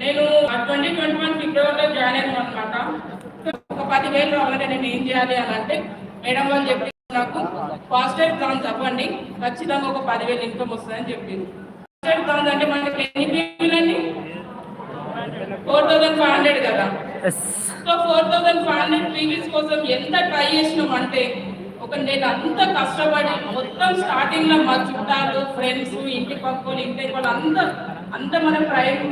నేను twenty twenty one ఫిబ్రవరిలో join అయినా అనమాట ఒక పదివేలు రావాలంటే నేను ఏం చేయాలి అని అంటే మేడం వాళ్ళు చెప్పి నాకు ఫాస్ట్ ఎయిడ్ ప్లాన్స్ అవ్వండి ఖచ్చితంగా ఒక పదివేలు ఇన్కమ్ వస్తుందని చెప్పింది. ఫాస్ట్ ఎయిడ్ ప్లాన్స్ అంటే మనకి ఎన్ని పీపుల్ అండి? ఫోర్ థౌసండ్ ఫైవ్ హండ్రెడ్ కదా. So four thousand five hundred PVs కోసం ఎంత ట్రై చేసినాం అంటే ఒక నెల అంతా కష్టపడి మొత్తం స్టార్టింగ్లో మా చుట్టాలు ఫ్రెండ్స్ ఇంటి పక్కలు ఇంటి వాళ్ళు అంతా అంతా మన ప్రైమరీ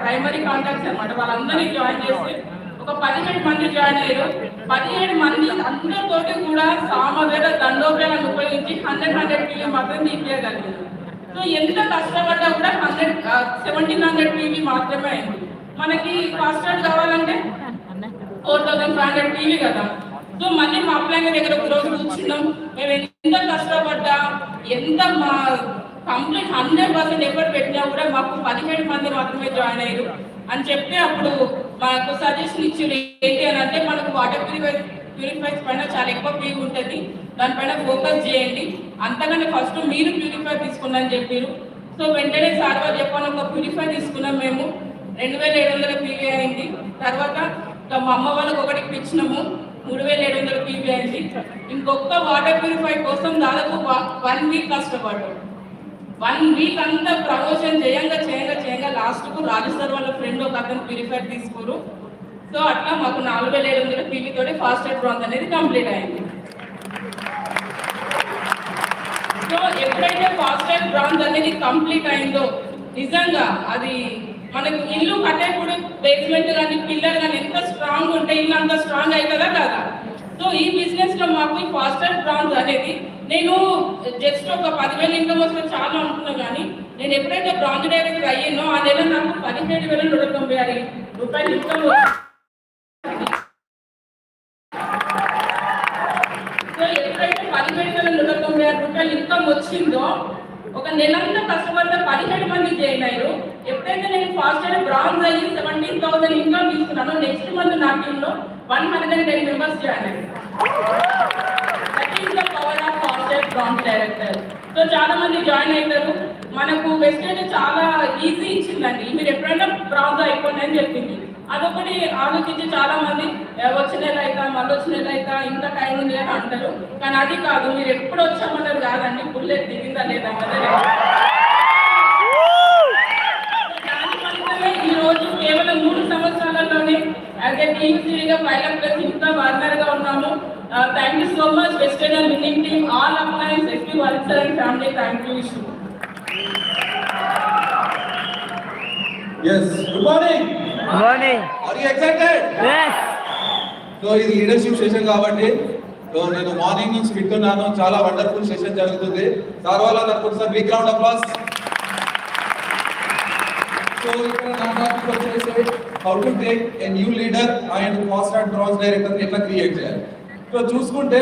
ప్రైమరీ కాంటాక్ట్స్ అనమాట వాళ్ళందరినీ జాయిన్ చేసి ఒక పదిహేడు మంది జాయిన్ అయ్యారు. పదిహేడు మంది అందరితోటి కూడా సామవేద దండోపయాలను ఉపయోగించి హండ్రెడ్ హండ్రెడ్ పీవీ మాత్రం తీసేయగలిగారు సో ఎంత కష్టపడ్డా కూడా హండ్రెడ్ సెవెంటీన్ హండ్రెడ్ పీవీ మాత్రమే అయింది. మనకి ఫాస్ట్ కావాలంటే four thousand five hundred TV కదా. సో మళ్ళీ మా అప్లైన్ దగ్గర ఒక రోజు కూర్చున్నాం. మేము ఎంత కష్టపడ్డా ఎంత మా కంప్లీట్ హండ్రెడ్ పర్సెంట్ ఎఫర్ట్ పెట్టినా కూడా మాకు పదిహేడు మంది మాత్రమే జాయిన్ అయ్యారు. అని చెప్తే అప్పుడు మాకు సజెషన్ ఇచ్చారు ఏంటి అని అంటే మనకు వాటర్ ప్యూరిఫై ప్యూరిఫైస్ పైన చాలా ఎక్కువ ఫీ ఉంటుంది. దానిపైన ఫోకస్ చేయండి. అంతకన్నా ఫస్ట్ మీరు ప్యూరిఫై తీసుకున్నాను చెప్పారు. సో వెంటనే సార్ వాళ్ళు చెప్పాను ఒక ప్యూరిఫై తీసుకున్నాం మేము. రెండు వేల ఏడు వందల పీవీ అయింది. తర్వాత ఇంకా మా అమ్మ వాళ్ళకి ఒకటి ఇప్పించినాము. మూడు వేల ఏడు వందల పీవీ అయింది. ఇంకొక వాటర్ ప్యూరిఫై కోసం దాదాపు వన్ వీక్ కష్టపడ్డాడు వన్ వీక్ అంతా ప్రమోషన్ చేయంగా చేయంగా చేయంగా. లాస్ట్కు రాజస్థాన్ వాళ్ళ ఫ్రెండ్ ఒక అతను ప్యూరిఫైర్ తీసుకోరు. సో అట్లా మాకు నాలుగు వేల ఏడు వందల పీవీ తోటి ఫాస్ట్ ఎయిడ్ బ్రాంజ్ అనేది కంప్లీట్ అయింది. సో ఎప్పుడైతే ఫాస్ట్ ఎయిడ్ బ్రాంజ్ అనేది కంప్లీట్ అయిందో నిజంగా అది మనకు ఇల్లు కట్టేప్పుడు బేస్మెంట్ కానీ పిల్లర్ కానీ ఎంత స్ట్రాంగ్ ఉంటే ఇల్లు అంత స్ట్రాంగ్ అవుతుందా కదా? సో ఈ బిజినెస్లో మాకు ఈ ఫాస్టర్ బ్రాంజ్ అనేది నేను eh, జస్ట్ ఒక పదివేల ఇన్కమ్ వస్తే చాలా అనుకున్నా కానీ నేను ఎప్పుడైతే బ్రాంజ్ డైరెక్టర్ అయ్యానో ఆ నెల నాకు పదిహేడు వేల నూట తొంభై ఆరు రూపాయలు ఇన్కమ్ సో ఎప్పుడైతే పదిహేడు వేల నూట తొంభై ఆరు రూపాయలు ఇన్కమ్ వచ్చిందో ఒక నెలంతా కష్టపడితే పదిహేడు మంది జాయిన్ అయ్యారు. ఎప్పుడైతే నేను ఫాస్ట్ అయిన బ్రాంజ్ అయ్యి సెవెంటీన్ థౌసండ్ ఇన్కమ్ తీసుకున్నానో నెక్స్ట్ మంత్ నా టీంలో one hundred and ten members join అయ్యారు. That is the power of director so చాలా మంది జాయిన్ అవుతారు మనకు వెస్టేజ్ చాలా ఈజీ ఇచ్చిందండి. మీరు ఎప్పుడైనా బ్రాంజ్ అయిపోండి అని చెప్పింది. అదొకటి ఆలోచించి చాలా మంది వచ్చిన నెల అయితే మళ్ళీ వచ్చిన నెల అయితే ఇంత టైం ఉంది అని అంటారు. కానీ అది కాదు మీరు ఎప్పుడు వచ్చామన్నది కాదండి బుల్లెట్ దిగిందా లేదా అన్నదే ఈరోజు కేవలం మూడు సంవత్సరాలలోనే అదే ఎ టీమ్గా పైలట్ ప్లస్ ఇంత వార్నర్ ఉన్నాము. Thank you so much western and winning team all appliances SP వల్సర్ and family thank you issue Yes, good morning. morning. Are you excited? Yes. So ఇది లీడర్షిప్ సెషన్ కాబట్టి సో నేను morning నుంచి వింటున్నాను చాలా wonderful session జరుగుతుంది sir వాళ్ళ తరపు sir big round applause so ఇక్కడ నా టాపిక్ వచ్చేసి how to take a new leader and cast and branch director ఎట్లా క్రియేట్ చేయాలి సో చూసుకుంటే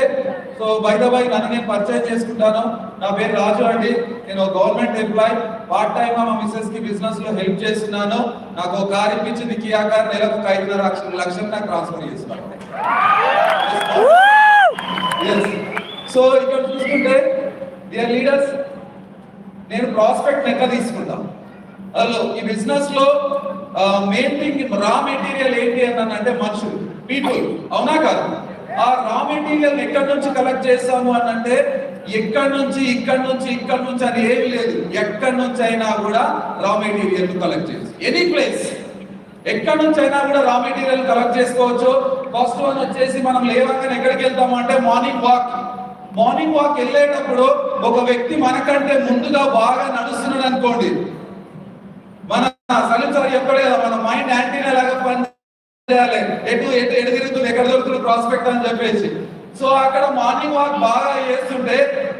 సో బై నన్ను నేను పరిచయం చేసుకుంటాను. నా పేరు రాజు అండి. నేను గవర్నమెంట్ ఎంప్లాయ్. పార్ట్ టైం మా మిస్సెస్కి బిజినెస్లో హెల్ప్ చేస్తున్నాను. నాకు ఒక కార్ ఇప్పించింది కియా కార్. నెలకు ఒక ఐదున్నర లక్షలు నాకు ట్రాన్స్ఫర్ చేస్తున్నాను సో ఇక్కడ చూసుకుంటే దియర్ లీడర్స్ నేను ప్రాస్పెక్ట్ లెక్క తీసుకుంటాం హలో ఈ బిజినెస్లో మెయిన్ థింగ్ రా మెటీరియల్ ఏంటి అని అంటే మనుషులు పీపుల్ అవునా కాదు? ఆ రా మెటీరియల్ ఎక్కడి నుంచి కలెక్ట్ చేస్తాము అని అంటే ఎక్కడి నుంచి ఇక్కడ నుంచి ఇక్కడ నుంచి అని ఏమి లేదు. ఎక్కడి నుంచి అయినా కూడా రా మెటీరియల్ కలెక్ట్ చేసి ఎనీ ప్లేస్ ఎక్కడి నుంచి అయినా కూడా రా మెటీరియల్ కలెక్ట్ చేసుకోవచ్చు. ఫస్ట్ వన్ వచ్చేసి మనం లేవగానే ఎక్కడికి వెళ్తాము అంటే మార్నింగ్ వాక్ మార్నింగ్ వాక్ వెళ్ళేటప్పుడు ఒక వ్యక్తి మనకంటే ముందుగా బాగా నడుస్తున్నాడు అనుకోండి. మన సలీం సార్ మన మైండ్ యాంటీనా లాగా పని చేయాలి. ఎటు ఎటు ఎటు ప్రాస్పెక్ట్ అని చెప్పేసి. సో అక్కడ మార్నింగ్ వాక్ బాగా చేస్తుంటే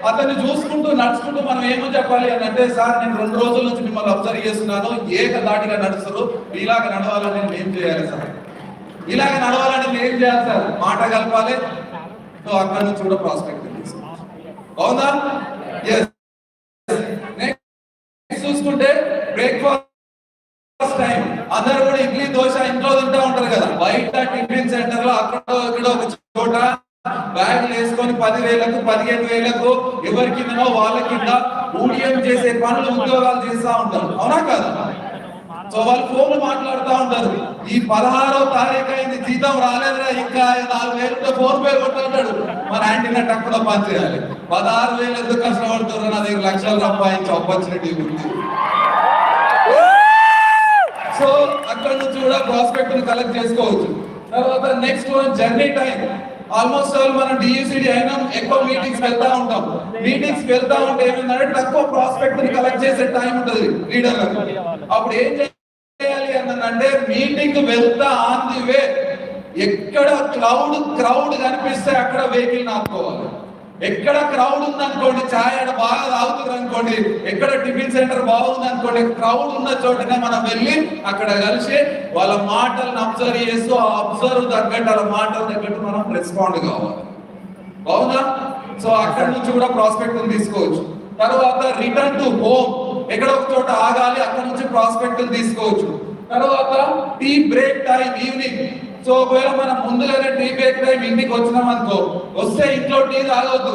అతన్ని చూసుకుంటూ నడుచుకుంటూ మనం ఏమో చెప్పాలి అని అంటే సార్ నేను రెండు రోజుల నుంచి మిమ్మల్ని అబ్జర్వ్ చేస్తున్నాను. ఏక దాటిగా నడుస్తారు. ఇలాగ నడవాలని నేను ఏం చేయాలి సార్? ఇలాగ నడవాలని నేను ఏం చేయాలి సార్? మాట కలపాలి. సో అక్కడ నుంచి కూడా ప్రాస్పెక్ట్ అవునా ఎస్ నెక్స్ట్ చూసుకుంటే బ్రేక్ఫాస్ట్ టైం అందరూ కూడా ఇడ్లీ దోశ ఇంట్లో తింటా ఉంటారు కదా. బయట టిఫిన్ సెంటర్లో అక్కడ ఇక్కడ ఒక చోట బ్యాగులు వేసుకొని పదివేలకు పదిహేను వేలకు ఎవరి కిందనో వాళ్ళ కింద ఊడియం చేసే పనులు ఉద్యోగాలు చేస్తా ఉంటారు. అవునా కాదు? సో వాళ్ళు ఫోన్లు మాట్లాడుతూ ఉంటారు. ఈ పదహారో తారీఖు అయింది జీతం రాలేదురా ఇంకా నాలుగు వేలతో ఫోన్ పే కొట్టాడు మన ఆంటీని టక్కున పని చేయాలి. పదహారు వేలు ఎందుకు కష్టపడుతున్నారు నా దగ్గర లక్షలు సంపాదించి ఆపర్చునిటీ ఉంది సో అక్కడ నుంచి కూడా ప్రాస్పెక్ట్ కలెక్ట్ చేసుకోవచ్చు. తర్వాత next one journey time almost all మనం డియూసిడి అయినా ఎక్కువ మీటింగ్స్ వెళ్తా ఉంటాం. మీటింగ్స్ వెళ్తా ఉంటే ఏమైందంటే తక్కువ ప్రాస్పెక్ట్ని కలెక్ట్ చేసే టైం ఉంటుంది లీడర్లకు. అప్పుడు ఏం చేయాలి అనంటే మీటింగ్ వెళ్తా ఆన్ ది వే. ఎక్కడ క్రౌడ్ క్రౌడ్ కనిపిస్తే అక్కడ వెహికల్ ఆపుకోవాలి. ఎక్కడ క్రౌడ్ ఉందనుకోండి ఛాయ్ ఆడ బాగా తాగుతుంది అనుకోండి ఎక్కడ టిఫిన్ సెంటర్ బాగుంది అనుకోండి క్రౌడ్ ఉన్న చోటనే మనం వెళ్ళి అక్కడ కలిసి వాళ్ళ మాటలను అబ్జర్వ్ చేస్తూ ఆ అబ్జర్వ్ తగ్గట్టు వాళ్ళ మాటలు తగ్గట్టు మనం రెస్పాండ్ కావాలి. అవునా సో అక్కడ నుంచి కూడా ప్రాస్పెక్ట్ తీసుకోవచ్చు. తర్వాత రిటర్న్ టు హోమ్ ఎక్కడ ఒక చోట ఆగాలి అక్కడ నుంచి ప్రాస్పెక్ట్ తీసుకోవచ్చు. తర్వాత tea break time evening so ఒకవేళ మనం ముందులోనే టీ బ్రేక్ టైం ఇంటికి వచ్చినాం అనుకో వస్తే ఇంట్లో టీ తాగొద్దు.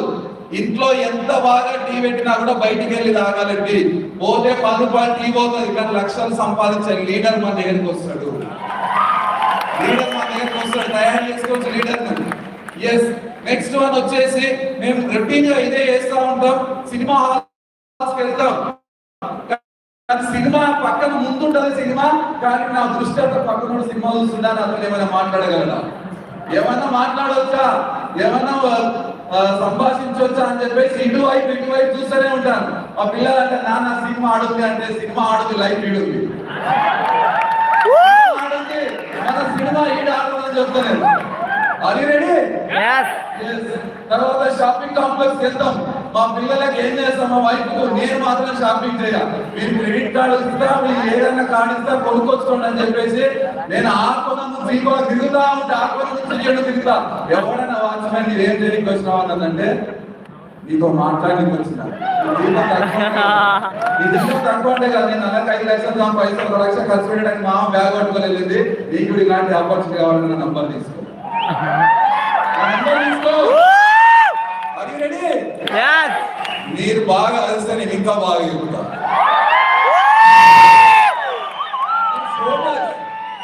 ఇంట్లో ఎంత బాగా టీ పెట్టినా కూడా బయటికి వెళ్ళి తాగాలండి. టీ పోతే పది రూపాయలు టీ పోతుంది కానీ లక్షలు సంపాదించే లీడర్ మన దగ్గరికి వస్తాడు. లీడర్ మన దగ్గరికి వస్తాడు తయారు చేసుకోవచ్చు లీడర్ ఎస్ నెక్స్ట్ వన్ వచ్చేసి మేము రొటీన్గా ఇదే చేస్తా ఉంటాం. సినిమా హాల్స్ వెళ్తాం. సినిమా పక్కన ముందుంటది సినిమా కానీ నా దృష్టి అంతా పక్కన సినిమా చూస్తుంటాను అతను ఏమైనా మాట్లాడగలరా? ఏమన్నా మాట్లాడవచ్చా ఏమన్నా సంభాషించవచ్చా అని చెప్పేసి ఇటు వైపు ఇటు వైపు చూస్తూనే ఉంటాను. ఆ పిల్లలంటే నాన్న సినిమా ఆడుంది అంటే సినిమా ఆడుంది లైఫ్ ఆడుంది మన సినిమా ఈడు ఆడుతుందని చెప్తాను అది రెడీ. తర్వాత షాపింగ్ కాంప్లెక్స్ వెళ్తాం. మా పిల్లలకి ఏం చేస్తాం? మా వైఫ్ నేను మాత్రం షాపింగ్ చేయ మీరు క్రెడిట్ కార్డు ఇస్తా మీరు ఏదైనా కార్డు ఇస్తా కొనుక్కొచ్చుకోండి అని చెప్పేసి నేను ఆ కొన నుంచి ఈ కొన తిరుగుతా ఉంటే ఆ కొన నుంచి ఏడు తిరుగుతా. ఎవరైనా వాచ్మెన్ మీరు ఏం చేయడానికి వచ్చినావు అన్నదంటే నీతో మాట్లాడడానికి వచ్చిన. నీ జీతం తక్కువ అంటే కదా నేను నెలకు ఐదు లక్షలు నా పైసలు ఒక లక్ష ఖర్చు పెట్టడానికి మా బ్యాగ్ పట్టుకోలేదు నీకు ఇలాంటి ఆపర్చునిటీ కావాలని నంబర్ తీసుకో. నంబర్ తీసుకో. మీరు బాగా అలిస్తే నేను ఇంకా బాగా చెబుతా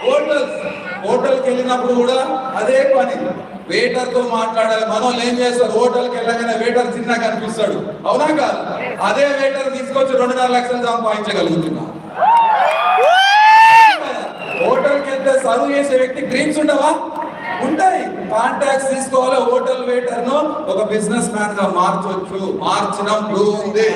హోటల్స్ హోటల్కి వెళ్ళినప్పుడు కూడా అదే పని. వెయిటర్తో మాట్లాడాలి. మనం ఏం చేస్తారు? హోటల్కి వెళ్ళగానే వెయిటర్ చిన్నగా కనిపిస్తాడు. అవునా కాదు? అదే వెయిటర్ తీసుకొచ్చి రెండున్నర లక్షలు సంపాదించగలుగుతున్నా. హోటల్కి వెళ్తే సర్వ్ చేసే వ్యక్తి డ్రీమ్స్ ఉండవా? ఉంటాయి. కాంటాక్ట్స్ తీసుకోవాలి హోటల్ వెయిటర్ను ఒక బిజినెస్ మ్యాన్గా మార్చొచ్చు. మార్చిన ప్రూవ్ ఉంది.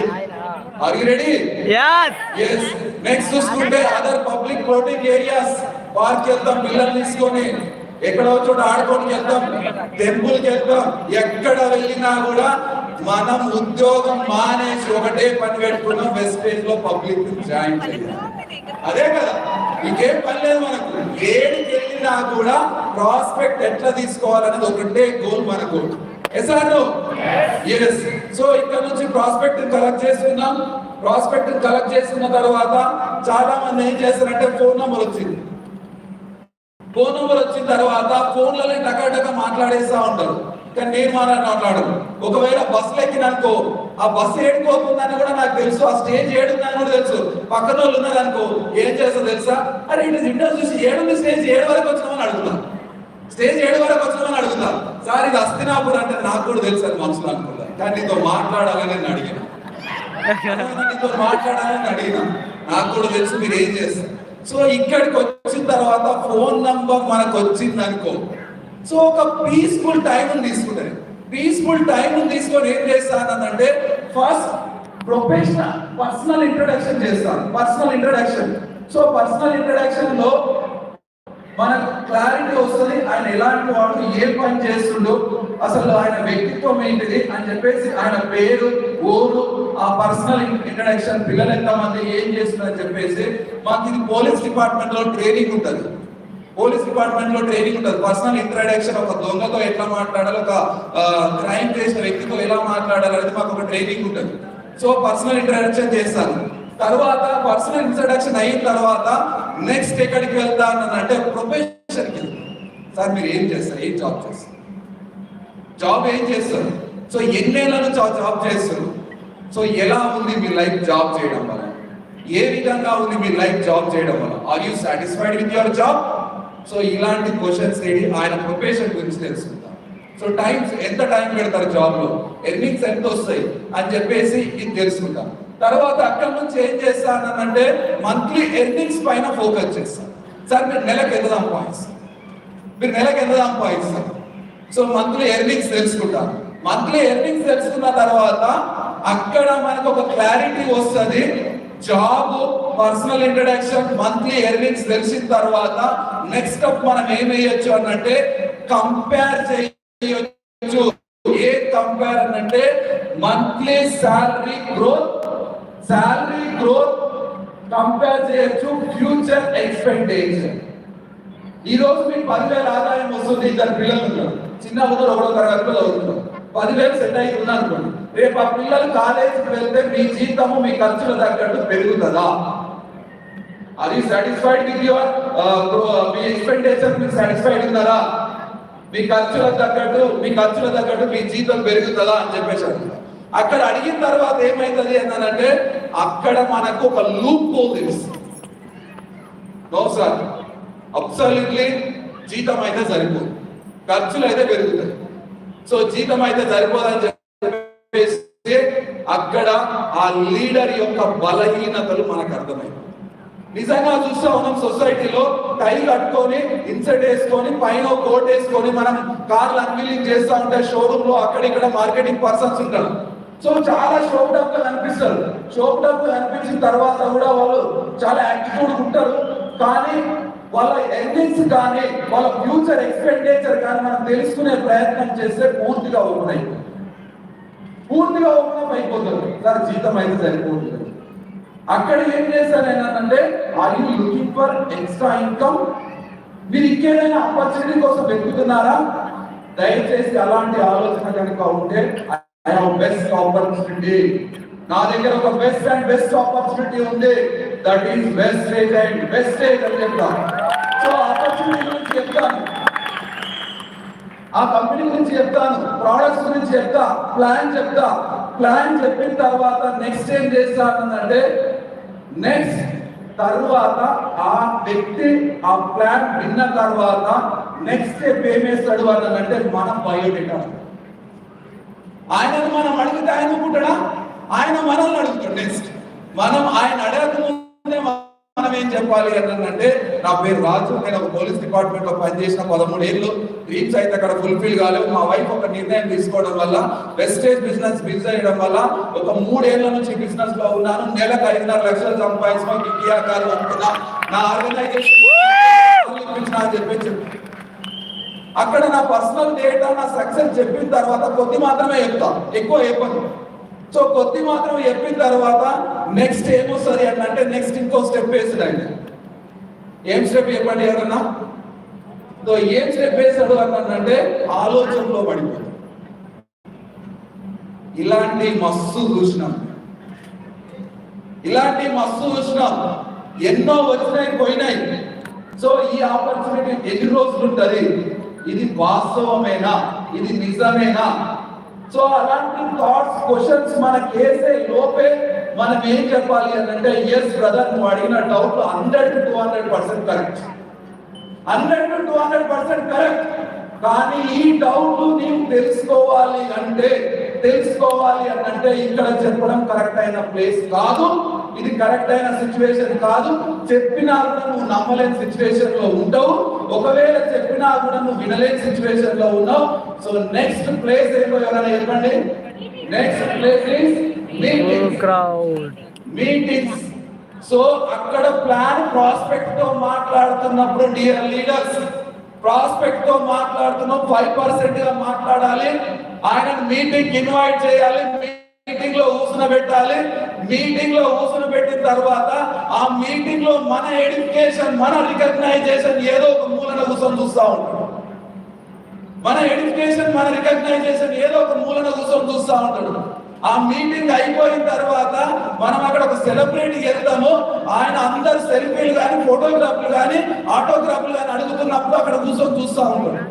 Are you ready Yes. Yes next చూసుకుంటే other public floating areas park వెళ్తాం పిల్లల్ని తీసుకొని. ఎక్కడో చోట ఆడుకోనికి వెళ్తాం టెంపుల్కి వెళ్తాం. ఎక్కడ వెళ్ళినా కూడా మనం ఉద్యోగం మానేసి ఒకటే పని పెట్టుకున్నాం వెస్టేజ్లో పబ్లిక్ జాయిన్ చేయాలి. అదే కదా ఇంకేం పని లేదు మనకు. ఏడికి వెళ్ళినా కూడా ప్రాస్పెక్ట్ ఎట్లా తీసుకోవాలనేది ఒకటే గోల్ మనకు. ఎస్ సో ఇక్కడ నుంచి ప్రాస్పెక్ట్ కలెక్ట్ చేసుకున్నాం ప్రాస్పెక్ట్ కలెక్ట్ చేసుకున్న తర్వాత చాలా మంది ఏం చేస్తారంటే ఫోన్ నెంబర్ వచ్చింది. ఫోన్ నెంబర్ వచ్చిన తర్వాత ఫోన్లలో టకాటక మాట్లాడేస్తా ఉంటారు. కానీ నేను మానని అన్నాడు ఒకవేళ బస్సులు ఎక్కిననుకో ఆ బస్సు ఏడుకోకుందని కూడా నాకు తెలుసు. ఆ స్టేజ్ ఏడుందని కూడా తెలుసు. పక్కన వాళ్ళు ఉన్నారనుకో ఏం చేస్తా తెలుసా? అరే ఇటు విండో చూసి ఏడుంది స్టేజ్ ఏడు వరకు వచ్చినామని అడుగుతా. స్టేజ్ ఏడు వరకు వచ్చినామని అడుగుతా. సార్ ఇది అస్తినాపూర్ అంటే నాకు కూడా తెలుసు అని మనసులో అనుకుంటా. కానీ నీతో మాట్లాడాలని నేను అడిగిన. నీతో మాట్లాడాలని అడిగిన. నాకు కూడా తెలుసు మీరు ఏం చేస్తారు. సో ఇక్కడికి వచ్చిన తర్వాత ఫోన్ నంబర్ మనకు వచ్చింది అనుకో సో ఒక పీస్ఫుల్ టైం తీసుకుంటాను పీస్ఫుల్ టైం తీసుకొని ఏం చేస్తానంటే ఫస్ట్ ప్రొఫెషనల్ పర్సనల్ ఇంట్రొడక్షన్ చేస్తాను. పర్సనల్ ఇంట్రొడక్షన్ సో పర్సనల్ ఇంట్రొడక్షన్లో మనకు క్లారిటీ వస్తుంది. ఆయన ఎలాంటి వాడు ఏ పని చేస్తుండో అసలు ఆయన వ్యక్తిత్వం ఏంటిది అని చెప్పేసి ఆయన పేరు ఊరు ఆ పర్సనల్ ఇంట్రడక్షన్ పిల్లలు ఎంతమంది ఏం చేస్తున్నారు అని చెప్పేసి మాకు ఇది పోలీస్ డిపార్ట్మెంట్లో ట్రైనింగ్ ఉంటుంది. పోలీస్ డిపార్ట్మెంట్లో ట్రైనింగ్ ఉంటుంది. పర్సనల్ ఇంట్రడక్షన్ ఒక దొంగతో ఎట్లా మాట్లాడాలి ఒక క్రైమ్ చేసిన వ్యక్తితో ఎలా మాట్లాడాలి అనేది మాకు ఒక ట్రైనింగ్ ఉంటుంది. సో పర్సనల్ ఇంట్రడక్షన్ చేస్తాను. తర్వాత పర్సనల్ ఇంట్రడక్షన్ అయిన తర్వాత నెక్స్ట్ ఎక్కడికి వెళ్తాను అంటే ప్రొఫెషన్కి సార్ మీరు ఏం చేస్తారు? ఏం జాబ్ చేస్తారు? జాబ్ ఏం చేస్తారు? సో ఎన్నేళ్ళ నుంచి ఆ జాబ్ చేస్తారు? సో ఎలా ఉంది మీ లైఫ్ జాబ్ చేయడం వల్ల? ఏ విధంగా ఉంది మీ లైఫ్ జాబ్ చేయడం వల్ల? Are you satisfied with your job so ఇలాంటి క్వశ్చన్స్ ఏంటి ఆయన ప్రొఫెషన్ గురించి తెలుసుకుందాం. సో టైమ్స్ ఎంత టైం పెడతారు జాబ్లో? ఎర్నింగ్స్ ఎంత వస్తాయి? అని చెప్పేసి ఇది తెలుసుకుంటాం తర్వాత అక్కడ నుంచి ఏం చేస్తానంటే మంత్లీ ఎర్నింగ్స్ పైన ఫోకస్ చేస్తాం. సార్ మీరు నెలకు ఎంత సంపాదిస్తారు? మీరు నెలకు ఎంత సంపాదిస్తారు? సో మంత్లీ ఎర్నింగ్స్ తెలుసుకుంటాం. మంత్లీ ఎర్నింగ్స్ తెలుసుకున్న తర్వాత అక్కడ మనకు ఒక క్లారిటీ వస్తుంది. Job personal introduction monthly earnings తెలిసిన తర్వాత నెక్స్ట్ స్టెప్ మనం ఏం వేయొచ్చు అనంటే కంపేర్ చేయొచ్చు. ఏ కంపేర్ అనంటే monthly salary growth salary growth compare చేయొచ్చు ఫ్యూచర్ ఎక్స్పెక్టేషన్ ఈ రోజు మీకు పదివేల ఆదాయం వస్తుంది ఇద్దరు పిల్లలు ఉన్నారు. చిన్న ఉన్నారు ఒకటో తరగతి పిల్లలు అవుతున్నారు పదివేలు సెట్ అయి ఉన్నారు అనుకోండి రేపు ఆ పిల్లలు కాలేజీకి వెళ్తే మీ జీతము మీ ఖర్చులు తగ్గట్టు పెరుగుతుందా? అది సాటిస్ఫైడ్ విత్ యువర్ మీ ఎక్స్పెండిచర్ మీకు సాటిస్ఫైడ్ ఉన్నారా? మీ ఖర్చులకు తగ్గట్టు మీ ఖర్చుల తగ్గట్టు మీ జీతం పెరుగుతుందా అని చెప్పేసి అడుగుతారు. అక్కడ అడిగిన తర్వాత ఏమైతుంది అన్నానంటే అక్కడ మనకు ఒక లూప్ హోల్ తెలుస్తుంది. నో సార్ అబ్సల్యూట్లీ జీతం అయితే సరిపోదు. ఖర్చులు అయితే పెరుగుతాయి. సో జీతం అయితే సరిపోదని వేస్తే అక్కడ ఆ లీడర్ యొక్క బలహీనతలు మనకు అర్థమై నిజంగా చూస్తే మనం సొసైటీలో టై కట్టుకొని ఇన్సెట్ వేసుకొని పైన కోట్ వేసుకొని మనం కార్లు అన్వీలింగ్ చేస్తా ఉంటే షోరూమ్లో అక్కడిక్కడ మార్కెటింగ్ పర్సన్స్ ఉంటారు సో చాలా షోప్ డప్గా కనిపిస్తారు షోప్ డప్గా కనిపించిన తర్వాత కూడా వాళ్ళు చాలా యాటిట్యూడ్ ఉంటారు. కానీ వాళ్ళ ఎర్నింగ్స్ కానీ వాళ్ళ ఫ్యూచర్ ఎక్స్పెండిచర్ కానీ మనం తెలుసుకునే ప్రయత్నం చేస్తే పూర్తిగా ఉన్నాయి పూర్తిగా ఓపెన్ అయిపోతుంది. సార్ జీతం అయితే సరిపోతుంది. అక్కడ ఏం చేశాను ఏంటంటే are you looking for extra income మీరు ఇంకేదైనా ఆపర్చునిటీ కోసం వెతుకుతున్నారా? దయచేసి అలాంటి ఆలోచన కనుక ఉంటే ఐ హావ్ బెస్ట్ ఆపర్చునిటీ నా దగ్గర ఒక బెస్ట్ అండ్ బెస్ట్ ఆపర్చునిటీ ఉంది. That is best rage and best rage అని చెప్తాను. సో ఆపర్చునిటీ గురించి చెప్తాను. ఆ కంపెనీ గురించి చెప్తాను ప్రోడక్ట్స్ గురించి చెప్తా ప్లాన్ చెప్తా. ప్లాన్ చెప్పిన తర్వాత నెక్స్ట్ ఏం చేస్తానంటే నెక్స్ట్ తర్వాత ఆ వ్యక్తి ఆ ప్లాన్ విన్న తర్వాత నెక్స్ట్ స్టెప్ ఏం వేస్తాడు అంటే మనం బయోడేటా ఆయనను మనం అడిగితే ఆయన అనుకుంటాడా ఆయన మనల్ని అడుగుతాడు నెక్స్ట్ మనం ఆయన అడగకముందే మనం ఏం చెప్పాలి అంటే నా పేరు రాజు. నేను ఒక పోలీస్ డిపార్ట్మెంట్లో పనిచేసిన పదమూడు ఏళ్ళు. డ్రీమ్స్ అయితే అక్కడ ఫుల్ఫిల్ కాలేవు మా వైఫ్ ఒక నిర్ణయం తీసుకోవడం వల్ల వెస్టేజ్ బిజినెస్ బిజ్ చేయడం వల్ల ఒక మూడేళ్ళ నుంచి బిజినెస్లో ఉన్నాను. నెలకు ఐదున్నర లక్షలు సంపాదించిన ఇండియా కారు అనుకున్నా నా ఆర్గనైజేషన్ అని చెప్పేసి అక్కడ నా పర్సనల్ డేటా నా సక్సెస్ చెప్పిన తర్వాత కొద్ది మాత్రమే చెప్తా. ఎక్కువ చెప్పను. సో కొద్ది మాత్రం చెప్పిన తర్వాత నెక్స్ట్ ఏమొస్తుంది సరే అంటే నెక్స్ట్ ఇంకో స్టెప్ వేసాడు ఏం స్టెప్ చెప్పండి ఎవరన్నా? సో ఏం స్టెప్ వేసాడు అని అంటే ఆలోచనలో పడిపోయాడు. ఇలాంటి మస్తు చూసినాం. ఇలాంటి మస్తు చూసినాం ఎన్నో వచ్చినాయి పోయినాయి. సో ఈ ఆపర్చునిటీ ఎన్ని రోజులు ఉంటుంది? ఇది వాస్తవమేనా? ఇది నిజమేనా? సో అలాంటి థాట్స్ క్వశ్చన్స్ మనకేసే లోపే మనం ఏం చెప్పాలి అని అంటే ఎస్ బ్రదర్ నువ్వు అడిగిన doubt hundred to two hundred percent correct hundred to two hundred percent correct కానీ ఈ డౌట్ నీవు తెలుసుకోవాలి అంటే తెలుసుకోవాలి అని అంటే ఇక్కడ చెప్పడం కరెక్ట్ అయిన ప్లేస్ కాదు. ఇది కరెక్ట్ అయిన సిచ్యువేషన్ కాదు. చెప్పినా కూడా నువ్వు నమ్మలేని సిచ్యువేషన్లో ఉండవు. ఒకవేళ చెప్పినా కూడా నువ్వు వినలేని సిచ్యువేషన్లో ఉన్నావు. సో నెక్స్ట్ ప్లేస్ ఏంటో ఎవరైనా చెప్పండి? Next place is. Meetings so అక్కడ ప్లాన్ ప్రాస్పెక్ట్తో మాట్లాడుతున్నప్పుడు డియర్ లీడర్స్ ప్రాస్పెక్ట్తో మాట్లాడుతున్నాం ఫైవ్ పర్సెంట్గా మాట్లాడాలి. ఆయన మీటింగ్ ఇన్వైట్ చేయాలి మీటింగ్లో ఊసిన పెట్టాలి. మీటింగ్లో ఊసిన పెట్టిన తర్వాత ఆ మీటింగ్లో మన ఎడ్యుకేషన్ మన రికగ్నైజేషన్ ఏదో ఒక మూలన కూర్చొని చూస్తా ఉంటాం మన ఎడ్యుకేషన్ మన రికగ్నైజేషన్ ఏదో ఒక మూలన కూర్చొని చూస్తా ఉంటాడు. ఆ మీటింగ్ అయిపోయిన తర్వాత మనం అక్కడ ఒక సెలబ్రిటీ వెళ్తాము. ఆయన అందరు సెల్ఫీలు కానీ ఫోటోగ్రాఫ్లు కానీ ఆటోగ్రాఫ్లు కానీ అడుగుతున్నప్పుడు అక్కడ కూర్చొని చూస్తా ఉంటాడు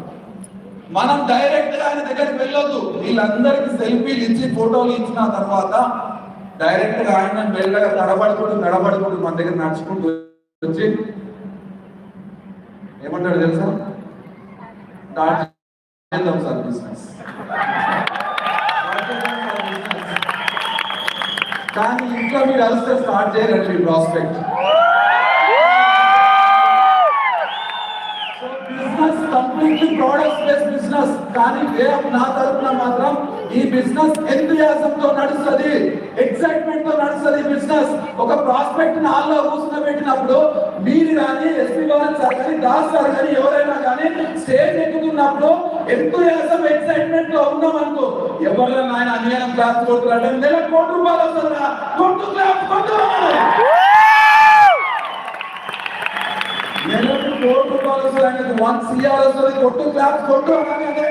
మనం డైరెక్ట్గా ఆయన దగ్గరికి వెళ్ళొద్దు. వీళ్ళందరికీ సెల్ఫీలు ఇచ్చి ఫోటోలు ఇచ్చిన తర్వాత డైరెక్ట్గా ఆయన మెల్లగా నడబడుకుంటూ నడబడుకుంటూ మన దగ్గర నడుచుకుంటూ వచ్చి ఏమంటాడు తెలుసా? స్టార్ట్ చేద్దాం సార్ బిజినెస్ కానీ ఇంట్లో మీరు అలిస్తే స్టార్ట్ చేయరండి prospect business completely product base business కానీ వేవ్ నా తరపున మాత్రం ఈ బిజినెస్ ఎంతయాసం నడుస్తుంది ఎక్సైట్మెంట్తో నడుస్తుంది బిజినెస్ ఒక ప్రాస్పెక్ట్ నాలో కూర్చున్న పెట్టినప్పుడు మీరు కానీ ఎస్పీ భవన్ సార్ కానీ దాస్ సార్ కానీ ఎవరైనా కానీ స్టేజ్ ఎక్కుతున్నప్పుడు ఎంతయాసం ఎక్సైట్మెంట్లో ఉన్నాం అనుకో? ఎవరైనా ఆయన అన్యాయం క్లాస్ కొడుతున్నాడు నెల కోటి రూపాయలు వస్తుందా కొట్టు క్లాస్ కొట్టు నెలకు కోటి రూపాయలు వస్తుంది ఆయనకు వన్ సిఆర్ వస్తుంది. కొట్టు క్లాస్ కొట్టు అదే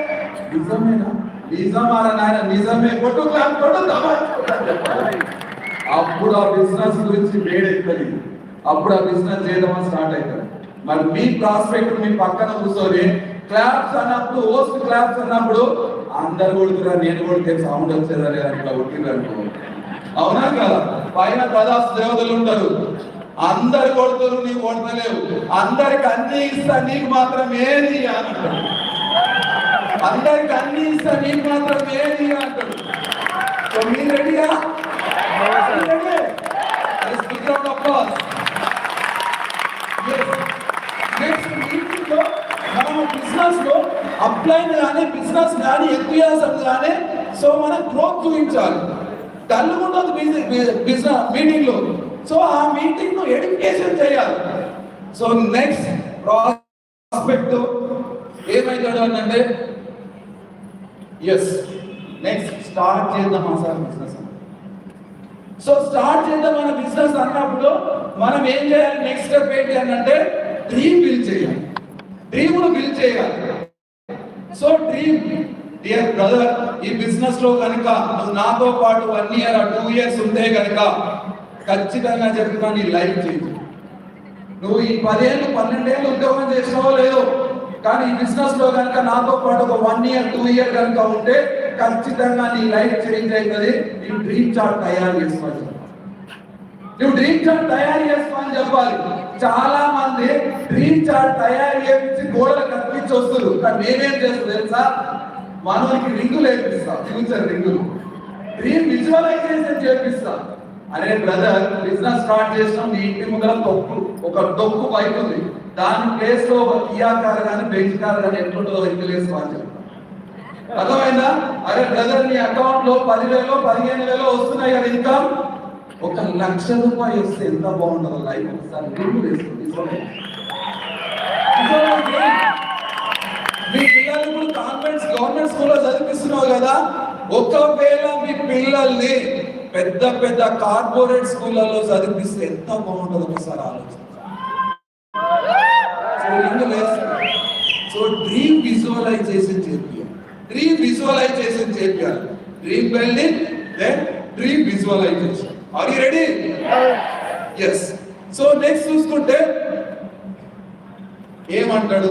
నిజమేనా? నిజమారా నాయన? నిజమే. కొట్టు క్లాస్ కొట్టు చెప్పాలి. అప్పుడు ఆ బిజినెస్ గురించి వేడెత్తది అప్పుడు ఆ బిజినెస్ చేయడం స్టార్ట్ అవుతుంది మరి మీ ప్రాస్పెక్ట్ మీ పక్కన కూర్చొని క్లాప్స్ అన్నప్పుడు ఓస్ట్ క్లాప్స్ అన్నప్పుడు అందరు కొడుతున్నారు నేను కొడితే సౌండ్ వచ్చేదా లేదా ఇట్లా కొట్టిందనుకో అవునా కదా? పైన ప్రదాస్ దేవతలు ఉంటారు. అందరు కొడుతురు నీకు కొడతలేవు. అందరికి అన్ని ఇస్తా నీకు మాత్రం ఏది అంటారు. అంటాడు అందరికి అన్ని ఇస్తా నీకు మాత్రం ఏది అంటాడు మీరు రెడీయా నెక్స్ట్ అప్లైన్ కానీ బిజినెస్ కానీ ఎంతూయాసం కానీ సో మనం గ్రోత్ చూపించాలి. డల్గా ఉండదు బిజినెస్ మీటింగ్లో సో ఆ మీటింగ్ను ఎడ్యుకేషన్ చేయాలి. సో నెక్స్ట్ ప్రాస్పెక్ట్ ఏమైతాడు అని అంటే ఎస్ నెక్స్ట్ స్టార్ట్ చేద్దాం సార్ బిజినెస్ సో స్టార్ట్ చేద్దాం మన బిజినెస్ అన్నప్పుడు మనం ఏం చేయాలి? నెక్స్ట్ స్టెప్ ఏంటి అని అంటే డ్రీమ్ బిల్డ్ చేయాలి. డ్రీమ్ను బిల్డ్ చేయాలి. సో డ్రీమ్ డియర్ బ్రదర్ ఈ బిజినెస్లో కనుక నువ్వు నాతో పాటు వన్ ఇయర్ టూ ఇయర్స్ ఉంటే కనుక ఖచ్చితంగా చెప్తున్నా నీ లైఫ్ చేంజ్ నువ్వు ఈ పదేళ్ళు పన్నెండేళ్ళు ఉద్యోగం చేసినావో లేదో కానీ ఈ బిజినెస్లో కనుక నాతో పాటు ఒక వన్ ఇయర్ టూ ఇయర్ కనుక ఉంటే ఖచ్చితంగా నీ లైఫ్ చేంజ్ అవుతుంది. నీ డ్రీమ్ చార్ట్ తయారు చేసుకోవాలి నువ్వు డ్రీమ్ చార్ట్ తయారు చేసుకోవాలని చెప్పాలి. చాలా మంది డ్రీమ్ చార్ట్ తయారు చేసి గోడలు కనిపించి కానీ నేనేం చేస్తాం తెలుసా? మనకి రింగులు వేపిస్తాం. ఫ్యూచర్ రింగులు. డ్రీమ్ విజువలైజేషన్ చేపిస్తాం. అరే బ్రదర్ బిజినెస్ స్టార్ట్ చేసినాం నీ ఇంటి ముందర తొక్కు. ఒక తొక్కు బైక్ ఉంది. దాని ప్లేస్లో ఒక కియా కార్ కానీ బెంచ్ కార్ కానీ ఎట్లుంటుందో రింగులు వేసుకోవాలి చెప్తా. అర్థమైందా? అరే బ్రదర్ నీ అకౌంట్లో పదివేలు పదిహేను వేలు వస్తున్నాయి కదా ఇన్కమ్ ఒక లక్ష రూపాయలు వస్తే ఎంత బాగుంటుందో లైఫ్ ఒకసారి రింగులు వేసుకుంది మీ పిల్లలు ఇప్పుడు కాన్వెంట్స్ గవర్నమెంట్ స్కూల్లో చదివిస్తున్నావు కదా? ఒకవేళ మీ పిల్లల్ని పెద్ద పెద్ద కార్పొరేట్ స్కూళ్ళలో చదివిస్తే ఎంత బాగుంటుంది ఒకసారి ఆలోచించండి సో సో డ్రీమ్ విజువలైజేషన్ చేయాలి డ్రీమ్ విజువలైజేషన్ చేయాలి dream building then dream visualization are you ready yes so next చూసుకుంటే ఏమంటాడు?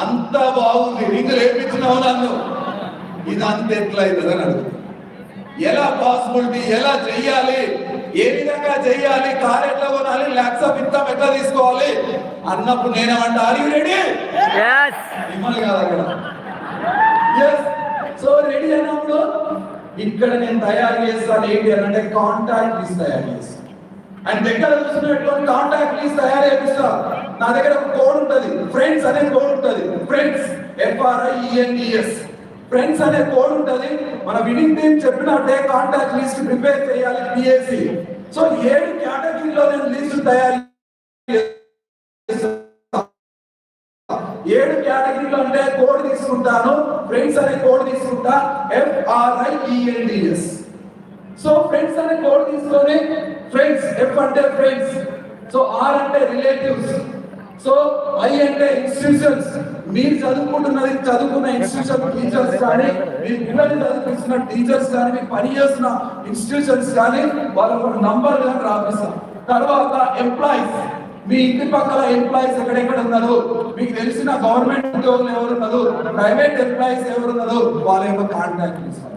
అంత బాగుంది. రింగులు వేపించినావు నన్ను? ఇది అంత ఎట్లా అవుతుంది అని ఎలా పాసిబిలిటీ ఎలా చెయ్యాలి? ఏ విధంగా చెయ్యాలి? కార్ ఎట్లా కొనాలి? ల్యాప్టాప్ ఇంత ఎట్లా తీసుకోవాలి? అన్నప్పుడు నేనేమంటా ఆర్ యు రెడీ. మిమ్మల్ని కాదు అక్కడ. సో రెడీ అయినప్పుడు ఇక్కడ నేను తయారు చేస్తాను ఏంటి అని అంటే కాంటాక్ట్ తయారు చేస్తాను. అండ్ దగ్గర చూసినటువంటి కాంటాక్ట్ లిస్ట్ తయారు చేపిస్తా. నా దగ్గర ఒక కోడ్ ఉంటుంది. ఫ్రెండ్స్ అనే కోడ్ ఉంటుంది. ఫ్రెండ్స్ ఎఫ్ఆర్ఐఎన్ఈఎస్ ఫ్రెండ్స్ అనే కోడ్ ఉంటుంది. మన వినింగ్ టీం చెప్పినట్టే కాంటాక్ట్ లిస్ట్ ప్రిపేర్ చేయాలి పిఎస్సి సో ఏడు కేటగిరీలో నేను లిస్ట్ తయారు ఏడు కేటగిరీలో అంటే కోడ్ తీసుకుంటాను. ఫ్రెండ్స్ అనే కోడ్ తీసుకుంటా. ఎఫ్ఆర్ఐఈఎన్డిఎస్ సో ఫ్రెండ్స్ అనే కోడ్ తీసుకొని ఫ్రెండ్స్ ఎఫ్ అంటే ఫ్రెండ్స్ సో ఆర్ అంటే రిలేటివ్స్ సో ఐ అంటే ఇన్స్టిట్యూషన్స్ మీరు చదువుకుంటున్నది చదువుకున్న ఇన్స్టిట్యూషన్ టీచర్స్ కానీ మీ పిల్లల్ని చదివిస్తున్న టీచర్స్ కానీ మీ పని చేస్తున్న ఇన్స్టిట్యూషన్స్ కానీ వాళ్ళకు నంబర్ కానీ రాపిస్తాం. తర్వాత ఎంప్లాయీస్ మీ ఇంటి పక్కల ఎంప్లాయీస్ ఎక్కడెక్కడ ఉన్నారు? మీకు తెలిసిన గవర్నమెంట్ ఉద్యోగులు ఎవరున్నారు? ప్రైవేట్ ఎంప్లాయీస్ ఎవరున్నారు? వాళ్ళ యొక్క కాంటాక్ట్ చేస్తారు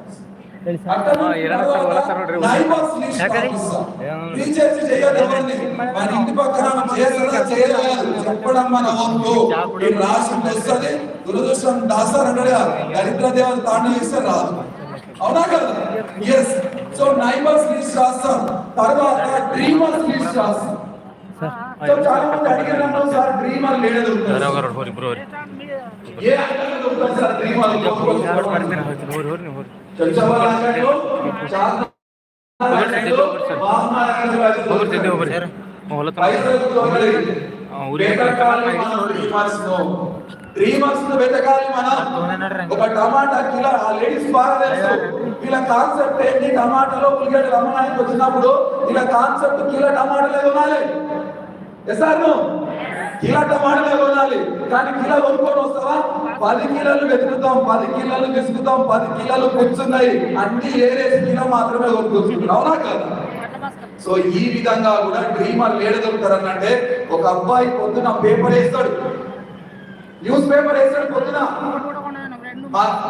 రీఛార్జ్ చేయలేదని దురదృష్టం దాస్తారంటే దరిద్ర దేవత తాండవం ఇస్తే రాదు అవునా కదా ఎస్ సో నైబర్స్ లిస్ట్ రాస్తాం తర్వాత డ్రీమర్స్ లిస్ట్ రాస్తాం సో సార్ డ్రీమర్ తెలుసా నాకంటూ ఒక టమాటా కిలో ఆ లేడీస్ బాగా వీళ్ళ కాన్సెప్ట్ ఏంటి టమాటాలో ఉల్లిగడ్డ రమ్మడానికి వచ్చినప్పుడు ఇలా కాన్సెప్ట్ కిలో టమాటాలే కొనాలి ఎస్ కిలో టమాటాలే కొనాలి. కానీ కిలో కొనుక్కొని వస్తావా? పది కిలోలు వెతుకుతాం పది కిలోలు వెతుకుతాం పది కిలోలు కూర్చున్నాయి. అన్ని ఏరేసి కిలో మాత్రమే కొనుక్కొచ్చుకుంటాం అవునా కదా? సో ఈ విధంగా కూడా డ్రీమర్ లేడ దొరుకుతారనంటే ఒక అబ్బాయి పొద్దున పేపర్ వేస్తాడు. న్యూస్ పేపర్ వేస్తాడు పొద్దున.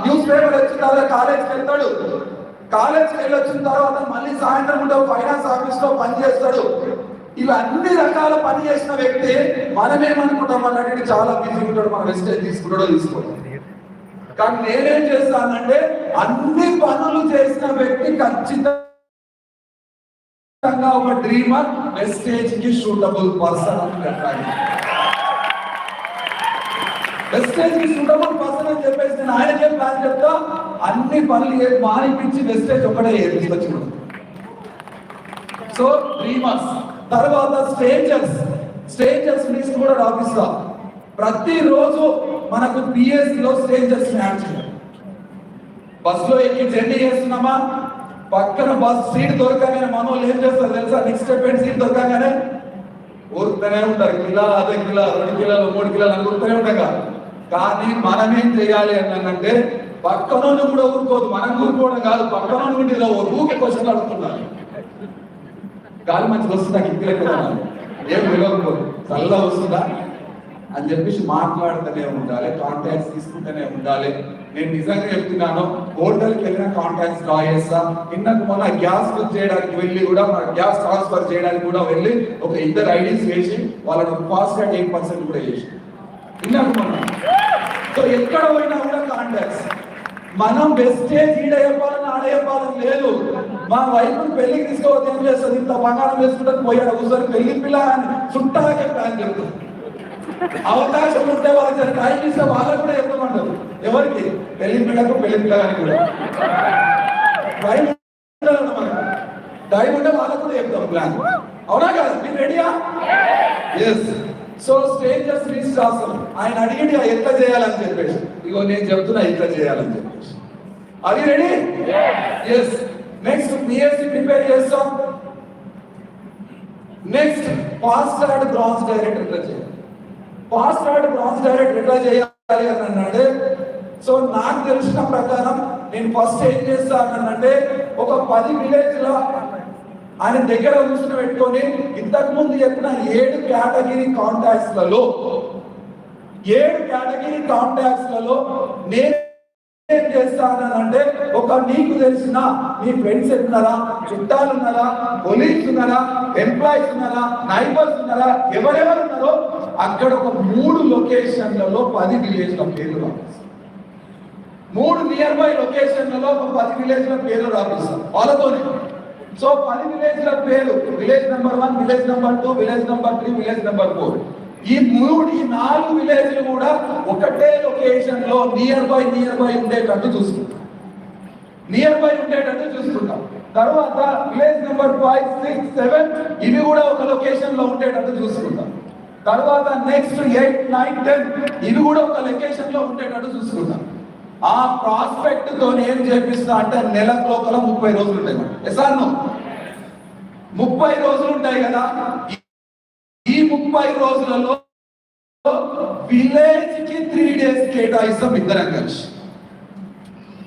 న్యూస్ పేపర్ వచ్చిన తర్వాత కాలేజ్కి వెళ్తాడు. కాలేజ్కి వెళ్ళి వచ్చిన తర్వాత మళ్ళీ సాయంత్రం ఉంటాడు ఫైనాన్స్ ఆఫీస్లో పని ఇలా అన్ని రకాల పని చేసిన వ్యక్తి మనమేమనుకుంటాం అన్నట్టు చాలా బిజీ ఉంటాడు మన వెస్టేజ్ తీసుకుంటాడో తీసుకోవడం కానీ నేనేం చేస్తానంటే అన్ని పనులు చేసిన వ్యక్తి ఖచ్చితంగా ఒక డ్రీమర్ వెస్టేజ్కి సూటబుల్ పర్సన్ అని పెట్టాలి వెస్టేజ్కి సూటబుల్ పర్సన్ అని చెప్పేసి నేను ఆయనకే ప్లాన్ చెప్తా? అన్ని పనులు ఏ- మానిపించి వెస్టేజ్ ఒకటే తీసుకొచ్చి సో డ్రీమర్స్ తర్వాత స్టేజర్స్ స్టేజర్స్ లిస్ట్ కూడా రాపిస్తా. ప్రతిరోజు మనకు పిఎస్సిలో స్టేజర్స్ బస్సులో ఎక్కి జర్నీ చేస్తున్నామా? పక్కన బస్ సీట్ దొరకగానే మనోళ్ళు ఏం చేస్తారు తెలుసా? నెక్స్ట్ స్టెప్ సీట్ దొరకగానే ఊరుతూనే ఉంటారు. కిలో అదే కిలో రెండు కిలోలు మూడు కిలోలు అని ఊరుతూనే ఉంటాం కానీ మనమేం ఏం చేయాలి అన్నానంటే పక్కనోళ్ళు కూడా ఊరుకోదు. మనం ఊరుకోవడం కాదు. పక్కనోళ్ళు కూడా ఇలా ఊరికి క్వశ్చన్లు అడుగుతున్నారు. గాలి మంచిగా వస్తుందా ఇంటికి ఎక్కుతున్నాను ఏం విలవకపోదు చల్లగా వస్తుందా? అని చెప్పేసి మాట్లాడుతూనే ఉండాలి కాంటాక్ట్స్ తీసుకుంటూనే ఉండాలి. నేను నిజంగా చెప్తున్నాను హోటల్కి వెళ్ళిన కాంటాక్ట్స్ డ్రా చేస్తా ఇంతకు మొన్న గ్యాస్ బుక్ చేయడానికి వెళ్ళి కూడా మన గ్యాస్ ట్రాన్స్ఫర్ చేయడానికి కూడా వెళ్ళి ఒక ఇద్దరు ఐడీస్ వేసి వాళ్ళని ఫాస్ట్ అండ్ ఎయిట్ పర్సెంట్ కూడా చేసి. ఇంతకు మొన్న. సో ఎక్కడ పోయినా కూడా కాంటాక్ట్స్ మనం బెస్టే ఈడ చెప్పాలని ఆడ చెప్పాలని లేదు. మా వైపు పెళ్ళికి తీసుకోవద్దు ఏం చేస్తుంది? ఇంత బంగారం వేసుకుంటే పోయాడు. కూర్చొని పెళ్ళి పిల్ల అని చుట్టాలకే ప్లాన్ చెప్తుంది అవకాశం ఉంటే వాళ్ళకి టైం ఇస్తే వాళ్ళకు కూడా చెప్పమంటారు. ఎవరికి? పెళ్ళి పిల్లకు పెళ్ళి పిల్లగానికి కూడా. టైం ఉంటే వాళ్ళకు కూడా చెప్తాం ప్లాన్. అవునా కదా? మీరు రెడీయా? ఎస్ సో స్టేజెస్ లిస్ట్ రాస్తాం ఆయన అడిగింది ఎట్లా చేయాలని చెప్పేసి. ఇగో నేను చెప్తున్నా ఎట్లా చేయాలని చెప్పేసి. అది ready yes next PSC prepare చేస్తాం next pass card bronze direct ఎట్లా చేయాలి. పాస్ కార్డ్ బ్రాంజ్ డైరెక్ట్ ఎట్లా చేయాలి అని అన్నాడు. సో నాకు తెలిసిన ప్రకారం నేను ఫస్ట్ ఏం చేస్తానంటే ఒక పది విలేజ్లో ఆయన దగ్గర కూర్చుని పెట్టుకొని ఇంతకు ముందు చెప్పిన ఏడు కేటగిరీ కాంటాక్ట్స్లలో ఏడు కేటగిరీ కాంటాక్ట్స్లలో నేను ఏం చేస్తానంటే ఒక నీకు తెలిసిన మీ ఫ్రెండ్స్ ఉన్నారా చుట్టాలు ఉన్నారా కొలీగ్స్ ఉన్నారా ఎంప్లాయీస్ ఉన్నారా నైబర్స్ ఉన్నారా ఎవరెవరు ఉన్నారో అక్కడ ఒక మూడు లొకేషన్లలో పది విలేజ్ల పేర్లు రాపిస్తాం. మూడు నియర్ బై లొకేషన్లలో ఒక పది విలేజ్ల పేర్లు రాపిస్తాం వాళ్ళతోనే. సో పది విలేజ్ల పేరు village number one village number two village number three village number four ఈ మూడు ఈ నాలుగు విలేజ్లు కూడా ఒకటే లొకేషన్లో నియర్ బై నియర్ బై ఉండేటట్టు చూసుకుంటాం. నియర్ బై ఉండేటట్టు చూసుకుంటాం. తర్వాత village number five six seven ఇవి కూడా ఒక లొకేషన్లో ఉండేటట్టు చూసుకుంటాం. తర్వాత నెక్స్ట్ ఎయిట్ నైన్ టెన్ ఇవి కూడా ఒక లొకేషన్లో ఉండేటట్టు చూసుకుంటాం. ఆ ప్రాస్పెక్ట్తో ఏం చేపిస్తా అంటే నెల లోపల ముప్పై రోజులు ఉంటాయి. Yes or no? ముప్పై రోజులు ఉంటాయి కదా. ఈ- ముప్పై రోజులలో విలేజ్కి త్రీ డేస్ కేటాయిస్తాం ఇద్దరం కలిసి.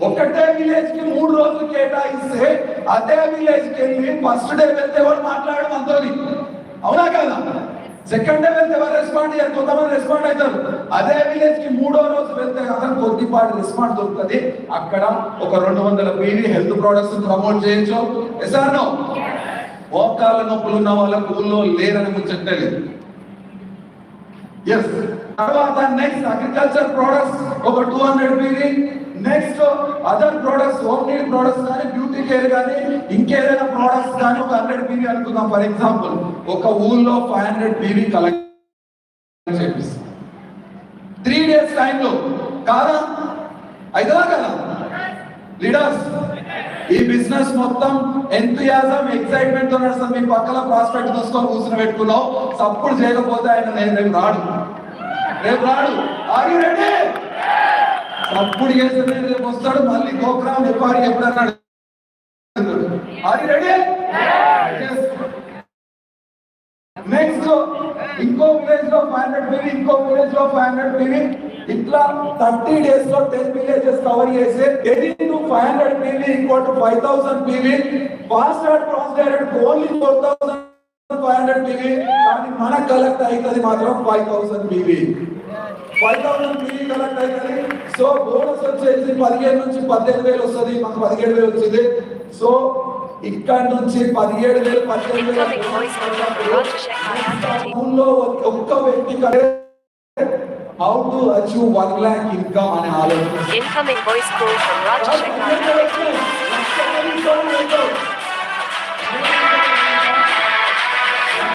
ఒకటే విలేజ్కి మూడు రోజులు కేటాయిస్తే అదే విలేజ్కి వెళ్ళి ఫస్ట్ డే వెళ్తే ఎవరు మాట్లాడడం అంతో అవునా కదా? సెకండ్ డే వెళ్తే ఎవరు రెస్పాండ్ చేయరు? కొంతమంది రెస్పాండ్ అవుతారు. అదే విలేజ్కి మూడో రోజు వెళ్తే అతను కొద్దిపాటి రెస్పాండ్ దొరుకుతుంది. అక్కడ ఒక రెండు వందల పీవీ హెల్త్ ప్రొడక్ట్స్ ప్రమోట్ చేయొచ్చు. ఎసానో మోకాళ్ళ నొప్పులు ఉన్న వాళ్ళకు ఊళ్ళో లేరని ముచ్చట్లేదు. ఎస్ తర్వాత నెక్స్ట్ అగ్రికల్చర్ ప్రొడక్ట్స్ ఒక two hundred PV next other products home need products కానీ బ్యూటీ కేర్ కానీ ఇంకేదైనా ప్రొడక్ట్స్ కానీ ఒక హండ్రెడ్ పీవీ అనుకుందాం. ఫర్ ఎగ్జాంపుల్ ఒక ఊళ్ళో ఫైవ్ హండ్రెడ్ పీవీ కలెక్ట్ చేపిస్తాం. త్రీ డేస్ టైంలో కాదా? అయితే కదా? లీడర్స్ ఈ బిజినెస్ మొత్తం ఎంతయాజం ఎక్సైట్మెంట్తో నడుస్తుంది మీ పక్కన ప్రాస్పెక్ట్ తీసుకొని కూర్చుని పెట్టుకున్నావు. సప్పుడు చేయకపోతే ఆయన నేను రేపు రాడు. రేపు రాడు. ఆర్ యు రెడీ సప్పుడు చేస్తే రేపు వస్తాడు. మళ్ళీ గోకురాం నిపారి ఎప్పుడన్నా ఆర్ యు రెడీ నెక్స్ట్ ఇంకో విలేజ్లో ఫైవ్ హండ్రెడ్ ఇంకో విలేజ్లో ఫైవ్ హండ్రెడ్ ఇట్లా థర్టీ డేస్లో టెన్ విలేజెస్ కవర్ చేసి eighteen to five hundred PV equal to five thousand PV. Fast and cross direct only four thousand five hundred PV. కానీ మనకు collect అవుతుంది మాత్రం five thousand PV. Five thousand PV collect అవుతుంది so bonus వచ్చేసి పదిహేను నుంచి పద్దెనిమిది వేలు వస్తుంది. మాకు పదిహేడు వేలు వచ్చింది. సో ఇక్కడ నుంచి పదిహేడు వేలు పద్దెనిమిది. ఊళ్ళో ఒక్క వ్యక్తి how to achieve one lakh income అనే ఆలోచన Incoming voice call from Rajashekar. Lakh